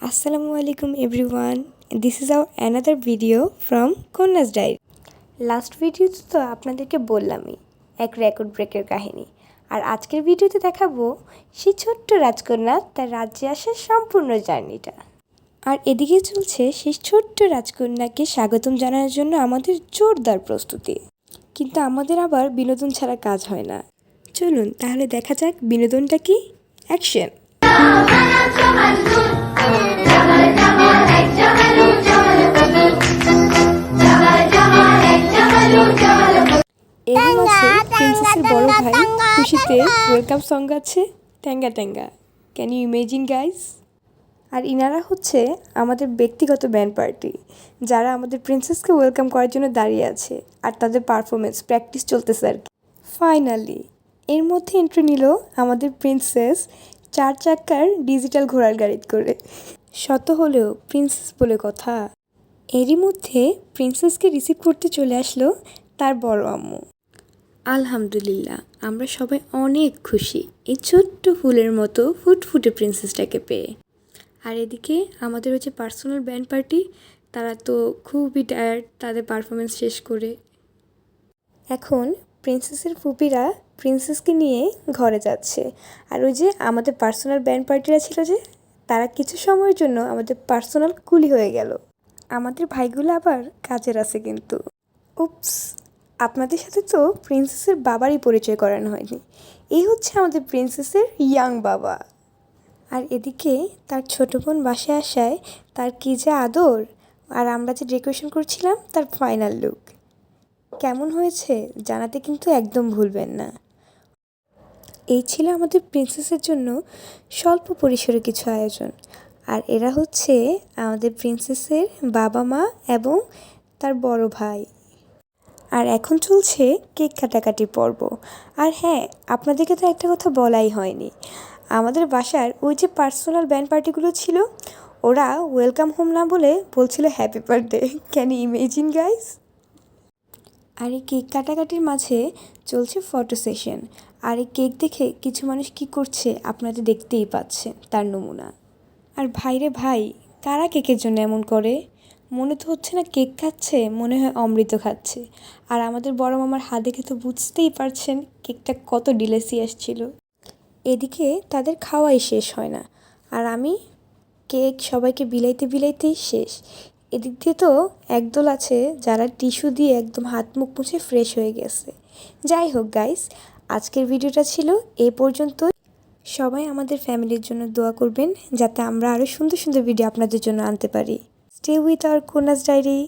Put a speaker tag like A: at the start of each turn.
A: আসসালামু আলাইকুম everyone this is our another video from Kanya's diary last ভিডিওতে তো আপনাদেরকে বললামই, এক রেকর্ড ব্রেকের কাহিনী। আর আজকের ভিডিওতে দেখাবো, সেই ছোট্ট রাজকন্যা তার রাজ্যে আসার সম্পূর্ণ জার্নিটা। আর এদিকে চলছে সেই ছোট্ট রাজকন্যাকে স্বাগতম জানানোর জন্য আমাদের জোরদার প্রস্তুতি। কিন্তু আমাদের আবার বিনোদন ছাড়া কাজ হয় না। চলুন তাহলে দেখা যাক বিনোদনটা কি? অ্যাকশন এর মাঝে প্রিন্সেসের বড় ভাই খুশিতে ওয়েলকাম সং আছে ট্যাঙ্গা ট্যাঙ্গা। ক্যান ইউ ইমেজিন গাইস আর ইনারা হচ্ছে আমাদের ব্যক্তিগত ব্যান্ড পার্টি যারা আমাদের প্রিন্সেসকে ওয়েলকাম করার জন্য দাঁড়িয়ে আছে আর তাদের পারফরমেন্স প্র্যাকটিস চলতেছে আর কি। ফাইনালি এর মধ্যে এন্ট্রি নিল আমাদের প্রিন্সেস চার চাক্কার ডিজিটাল ঘোড়ার গাড়ি করে। শত হলেও প্রিন্সেস বলে কথা। এরই মধ্যে প্রিন্সেসকে রিসিভ করতে চলে আসলো তার বড় আম্মু। আলহামদুলিল্লাহ আমরা সবাই অনেক খুশি। এই ছোট্ট ফুলের মতো ফুটফুটে প্রিন্সেসটাকে পেয়ে। আর এদিকে আমাদের হচ্ছে পার্সোনাল ব্যান্ড পার্টি তারা তো খুবই টায়ার্ড তাদের পারফরমেন্স শেষ করে। এখন প্রিন্সেসের ফুপিরা প্রিন্সেসকে নিয়ে ঘরে যাচ্ছে। আর ওই যে আমাদের পার্সোনাল ব্যান্ড পার্টিরা ছিল যে তারা কিছু সময়ের জন্য আমাদের পার্সোনাল কুলি হয়ে গেল। আমাদের ভাইগুলো আবার কাজের আছে কিন্তু। উপস আপনাদের সাথে তো প্রিন্সেসের বাবারই পরিচয় করানো হয়নি। এই হচ্ছে আমাদের প্রিন্সেসের ইয়াং বাবা। আর এদিকে তার ছোট বোন বাসে আসায় তার কী যে আদর, আর আমরা যে ডেকোরেশন করছিলাম তার ফাইনাল লুক কেমন হয়েছে জানাতে কিন্তু একদম ভুলবেন না। এই ছিল আমাদের প্রিন্সেসের জন্য স্বল্প পরিসরে কিছু আয়োজন। আর এরা হচ্ছে আমাদের প্রিন্সেসের বাবা মা এবং তার বড় ভাই। আর এখন চলছে কেক কাটাকাটি পর্ব। আর হ্যাঁ আপনাদেরকে তো একটা কথা বলাই হয়নি। আমাদের বাসার ওই যে পার্সোনাল ব্যান্ড পার্টিগুলো ছিল, ওরা ওয়েলকাম হোম না বলে বলছিল happy birthday can imagine guys আর এই কেক কাটাকাটির মাঝে চলছে ফটো সেশন আর এই কেক দেখে কিছু মানুষ কি করছে আপনাদের দেখতেই পাচ্ছেন, তার নমুনা। আর ভাইরে ভাই, কারা কেকের জন্য এমন করে? মনে তো হচ্ছে না কেক খাচ্ছে, মনে হয় অমৃত খাচ্ছে। আর আমাদের বড় মামার হাত দেখে তো বুঝতেই পারছেন কেকটা কত ডিলেসিয়াস ছিল। এদিকে তাদের খাওয়াই শেষ হয় না, আর আমি কেক সবাইকে বিলাইতে বিলাইতেই শেষ। এদিক দিয়ে তো একদল আছে যারা টিস্যু দিয়ে একদম হাত মুখ মুছে ফ্রেশ হয়ে গেছে। যাই হোক গাইস, আজকের ভিডিওটা ছিল এ পর্যন্ত সবাই আমাদের ফ্যামিলির জন্য দোয়া করবেন যাতে আমরা আরও সুন্দর সুন্দর ভিডিও আপনাদের জন্য আনতে পারি। Stay with our Kanya's diary